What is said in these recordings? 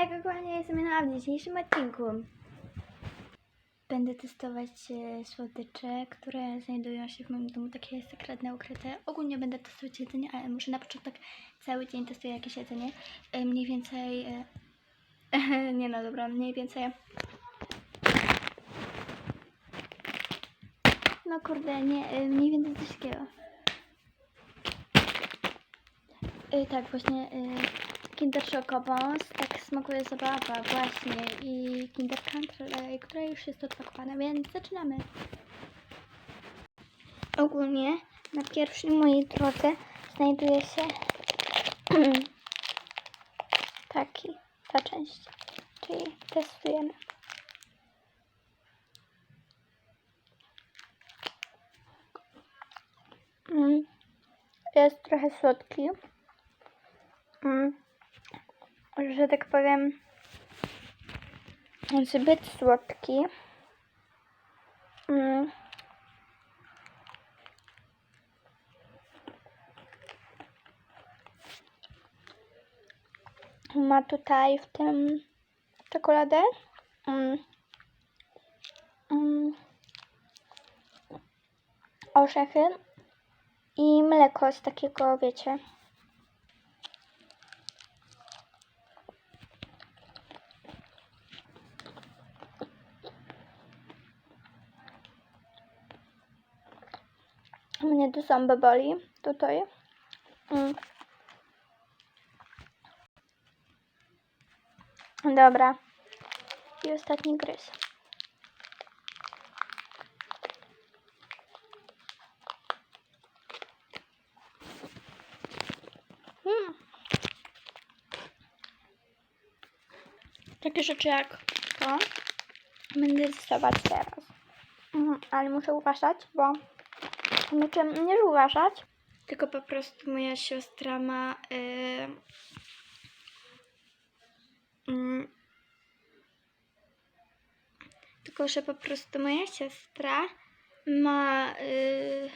Hej, ogólnie jestem na w dzisiejszym odcinku. Będę testować e, słodycze, które znajdują się w moim domu, takie sekretne, ukryte. Ogólnie będę testować jedzenie, ale może na początek cały dzień testuję jakieś jedzenie. E, Mniej więcej... e, Nie no, dobra, mniej więcej... No kurde, nie, mniej więcej coś takiego. Tak, właśnie Kinder Chocobons, tak smakuje zabawa właśnie i Kinder Country, która już jest odpakowana, więc zaczynamy. Ogólnie na pierwszej mojej drodze znajduje się taki, ta część, czyli testujemy. Mm. Jest trochę słodki mm, że tak powiem, zbyt słodki. Mm. Ma tutaj w tym czekoladę. Mm. Mm. Orzechy i mleko z takiego, wiecie, Mnie to zęby boli tutaj. Mm. Dobra. I ostatni gryz. Mm. Takie rzeczy jak to będę testować teraz. Mhm, ale muszę uważać, bo znaczy, nie uważać, tylko po prostu moja siostra ma. Yy, mm, tylko, że po prostu moja siostra ma. Yy,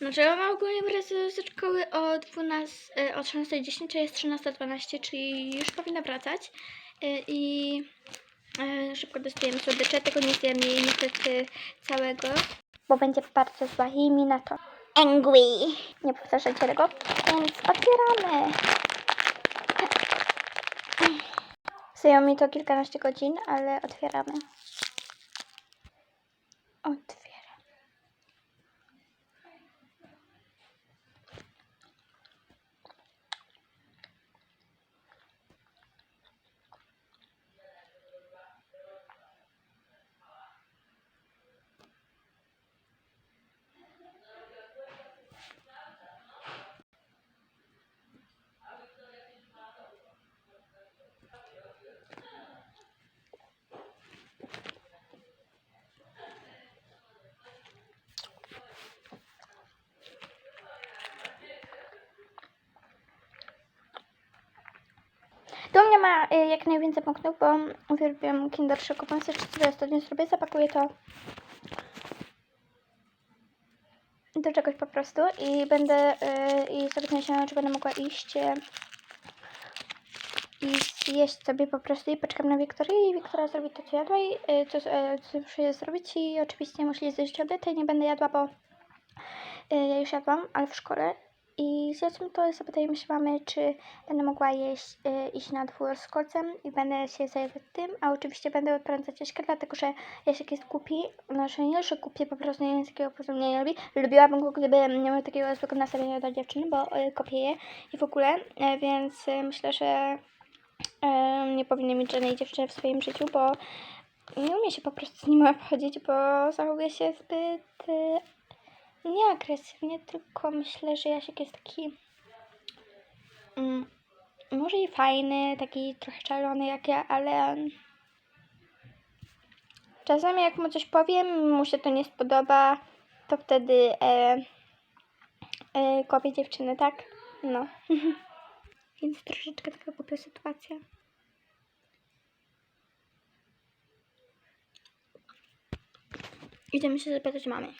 znaczy, ona ogólnie wraca ze szkoły o 12, yy, o 13.10, a jest 13.12, czyli już powinna wracać. Yy, I yy, szybko dostajemy słodycze, tego nie zjemy jej niestety całego bo będzie bardzo zła i mi na to angry. Nie powtarzajcie tego, więc otwieramy. Zajęło mi to kilkanaście godzin, ale otwieramy. Ma y, jak najwięcej punktów, bo uwielbiam Kinder Chocobonsy, czy sobie ostatnio zrobię, zapakuję to do czegoś po prostu i będę y, i sobie myślałam, czy będę mogła iść y, i zjeść sobie po prostu i poczekam na Wiktorię i Wiktoria zrobi to, co jadła i y, co, co muszę zrobić i oczywiście muszę zjeść obiad. I nie będę jadła, bo ja już jadłam, ale w szkole i zjedzmy to i zapytajmy się mamy, czy będę mogła jeść, y, iść na dwór z kolcem i będę się zajmować tym, a oczywiście będę odprowadzać Jaśkę, dlatego że Jasiek jest głupi, znaczy nie, że głupi, po prostu nie po mnie nie lubi. Lubiłabym go, gdyby nie miał takiego złego nastawienia do dziewczyny, bo y, kopię je i w ogóle, y, więc y, myślę, że y, nie powinien mieć żadnej dziewczyny w swoim życiu, bo nie umie się po prostu z nim obchodzić, bo zachowuje się zbyt y, nie agresywnie, tylko myślę, że Jasiek jest taki mm, może i fajny, taki trochę szalony jak ja, ale czasami jak mu coś powiem, mu się to nie spodoba, to wtedy e, e, dziewczyny, tak? No. Więc troszeczkę taka głupia sytuacja. Idziemy się zapytać mamy.